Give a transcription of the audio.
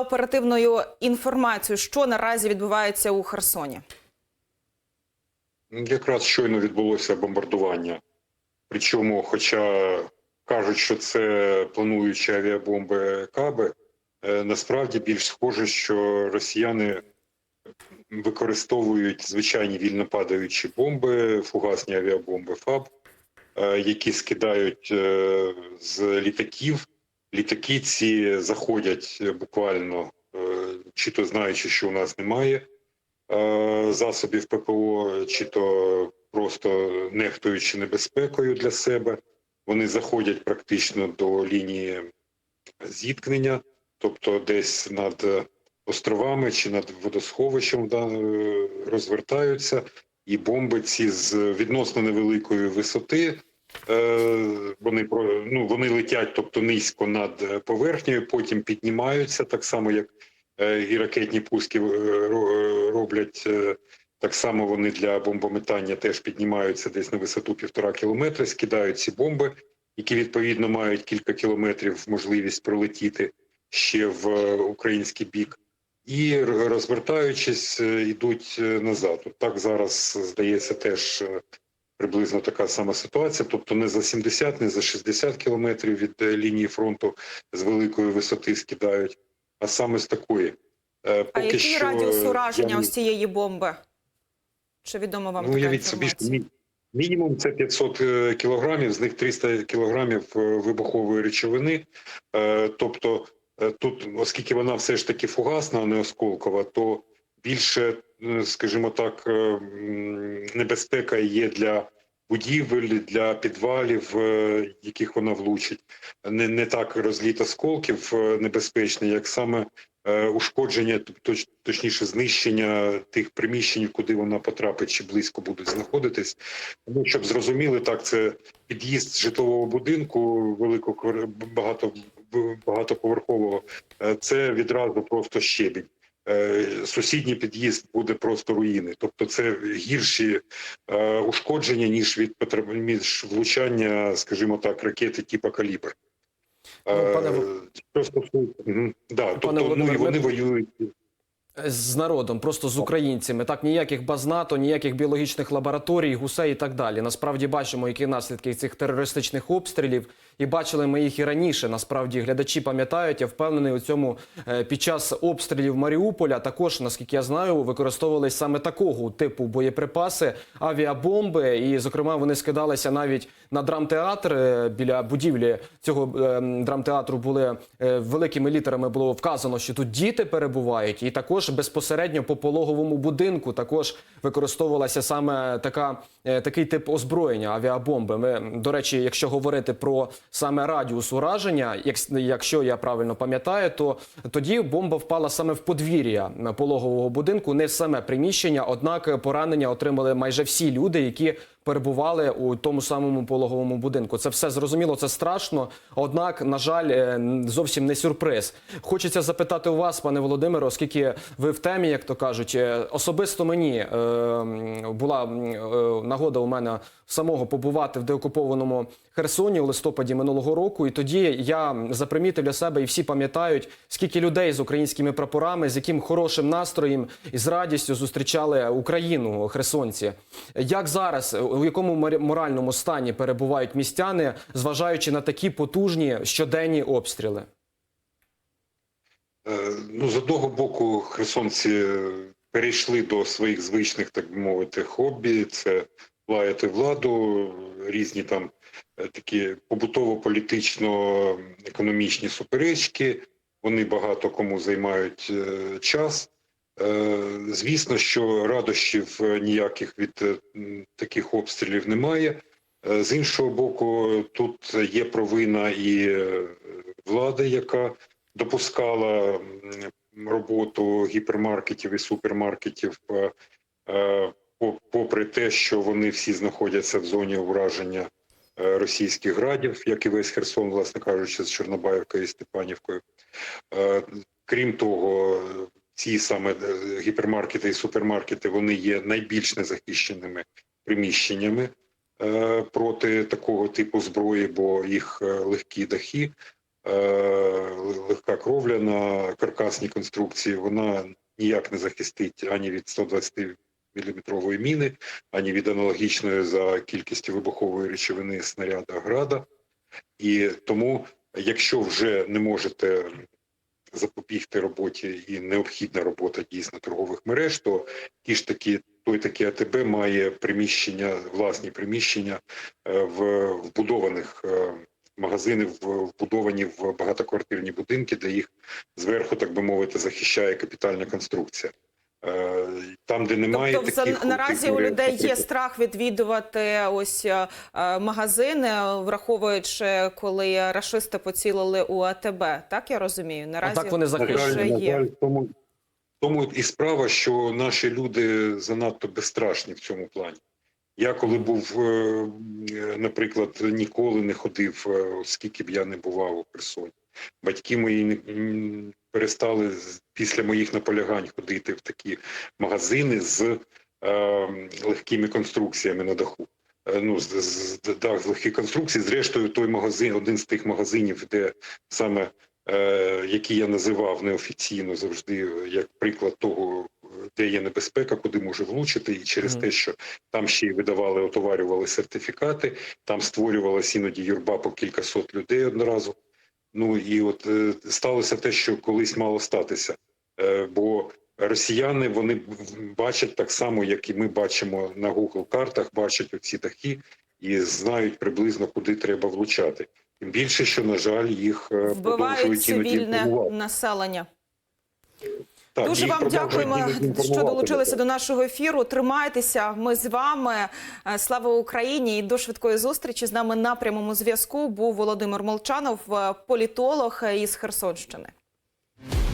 оперативною інформацією, що наразі відбувається у Херсоні. Якраз щойно відбулося бомбардування. Причому, хоча кажуть, що це плануючі авіабомби Каби, е, насправді більш схоже, що росіяни використовують звичайні вільно падаючі бомби, фугасні авіабомби ФАБ, е, які скидають е, з літаків. Літаки ці заходять е, буквально, е, чи то знаючи, що у нас немає е, засобів ППО, чи то просто нехтуючи небезпекою для себе. Вони заходять практично до лінії зіткнення, тобто десь над островами чи над водосховищем розвертаються, і бомби ці з відносно невеликої висоти. Е, Вони про- ну, вони летять, тобто низько над поверхнею, потім піднімаються так само, як е, і ракетні пуски е, роблять. е, Так само вони для бомбометання теж піднімаються десь на висоту півтора кілометра, скидають ці бомби, які відповідно мають кілька кілометрів можливість пролетіти ще в е, український бік, і розвертаючись, е, йдуть е, назад. От так зараз здається теж е, приблизно така сама ситуація. Тобто не за 70, не за 60 кілометрів від е, лінії фронту з великої висоти скидають, а саме з такої. Е, А який що, радіус ураження я ось цієї бомби? Чи відомо вам Ну, така уявіть собі, що мі- мінімум це 500 е, кілограмів, з них 300 кілограмів вибухової речовини. Тобто тут, оскільки вона все ж таки фугасна, а не осколкова, то більше, скажімо так, е, небезпека є для будівель, для підвалів, е, яких вона влучить. Не, не так розліт осколків е, небезпечний, як саме ушкодження, точ- точніше знищення тих приміщень, куди вона потрапить чи близько будуть знаходитись. Ну, щоб зрозуміли, так це під'їзд житлового будинку великого багато багатоповерхового. Це відразу просто щебінь. Е, Сусідній під'їзд буде просто руїни, тобто це гірші е, ушкодження ніж від ніж влучання, скажімо так, ракети типу калібр. Ну, пане Е, да, тобто, ну і вони воюють. з народом, просто з українцями. Так ніяких баз НАТО, ніяких біологічних лабораторій, гусей і так далі. Насправді бачимо, які наслідки цих терористичних обстрілів, і бачили ми їх і раніше. Насправді глядачі пам'ятають. Я впевнений у цьому е, під час обстрілів Маріуполя. Також, наскільки я знаю, використовувались саме такого типу боєприпаси, авіабомби. І, зокрема, вони скидалися навіть на драмтеатр е, біля будівлі цього е, драмтеатру. Були е, великими літерами було вказано, що тут діти перебувають, і також безпосередньо по пологовому будинку також використовувалася саме така такий тип озброєння авіабомби. Ми до речі, якщо говорити про саме радіус ураження, як, якщо я правильно пам'ятаю, то тоді бомба впала саме в подвір'я пологового будинку, не в саме приміщення. Однак поранення отримали майже всі люди, які перебували у тому самому пологовому будинку. Це все зрозуміло, це страшно. Однак, на жаль, е, зовсім не сюрприз. Хочеться запитати у вас, пане Володимире, оскільки ви в темі, як то кажуть, е, особисто мені е, була нагода у мене самого побувати в деокупованому Херсоні у листопаді минулого року. І тоді я запримітив для себе, і всі пам'ятають, скільки людей з українськими прапорами, з яким хорошим настроєм і з радістю зустрічали Україну херсонці. Як зараз, у якому моральному стані перебувають містяни, зважаючи на такі потужні щоденні обстріли? Е, Ну, з одного боку, херсонці перейшли до своїх звичних, так би мовити, хобі. Це лаяти владу, різні там е, такі побутово-політично-економічні суперечки. Вони багато кому займають е, час. Е, Звісно, що радощів е, ніяких від е, таких обстрілів немає. З іншого боку, тут є провина і влади, яка допускала роботу гіпермаркетів і супермаркетів, по- попри те, що вони всі знаходяться в зоні ураження російських градів, як і весь Херсон, власне кажучи, з Чорнобаївкою і Степанівкою. Крім того, ці саме е, гіпермаркети і супермаркети вони є найбільш незахищеними приміщеннями е, проти такого типу зброї, бо їх е, легкі дахи. легка кровля на каркасній конструкції, вона ніяк не захистить ані від 120 міліметрової міни, ані від аналогічної за кількістю вибухової речовини снаряда града. І тому, якщо вже не можете запобігти роботі і необхідна робота дійсно торгових мереж, то ті ж такі той такий АТБ має приміщення, власні приміщення е, в вбудованих е, магазини, вбудовані в багатоквартирні будинки, де їх зверху, так би мовити, захищає капітальна конструкція. Е, Там, де немає Тобто, за- таких наразі у людей є страх відвідувати ось е, магазини, враховуючи, коли рашисти поцілили у АТБ. Так я розумію. А Наразі так вони захищені. вже є. жаль, тому, тому і справа, що наші люди занадто безстрашні в цьому плані. Я коли був, е, наприклад, ніколи не ходив, е, скільки б я не бував у Херсоні. Батьки мої перестали після моїх наполягань ходити в такі магазини з е, легкими конструкціями на даху. Е, Ну, з, з, дах з легких конструкцій. Зрештою, той магазин, один з тих магазинів, де саме е, які я називав неофіційно завжди е, як приклад того, де є небезпека, куди може влучити, і через Мгм. те, що там ще й видавали, отоварювали сертифікати, там створювалася іноді юрба по кількасот людей одноразу. Ну і от е, сталося те, що колись мало статися, е, бо росіяни вони бачать так само, як і ми бачимо на Google картах, бачать оці такі і знають приблизно куди треба влучати. Тим більше, що на жаль, їх е, вбивають продовжують іноді цивільне населення. Так, Дуже вам дякуємо, що долучилися до нашого ефіру. Тримайтеся. Ми з вами. Е, Слава Україні! І до швидкої зустрічі з нами на прямому зв'язку був Володимир Молчанов, е, політолог е, із Херсонщини.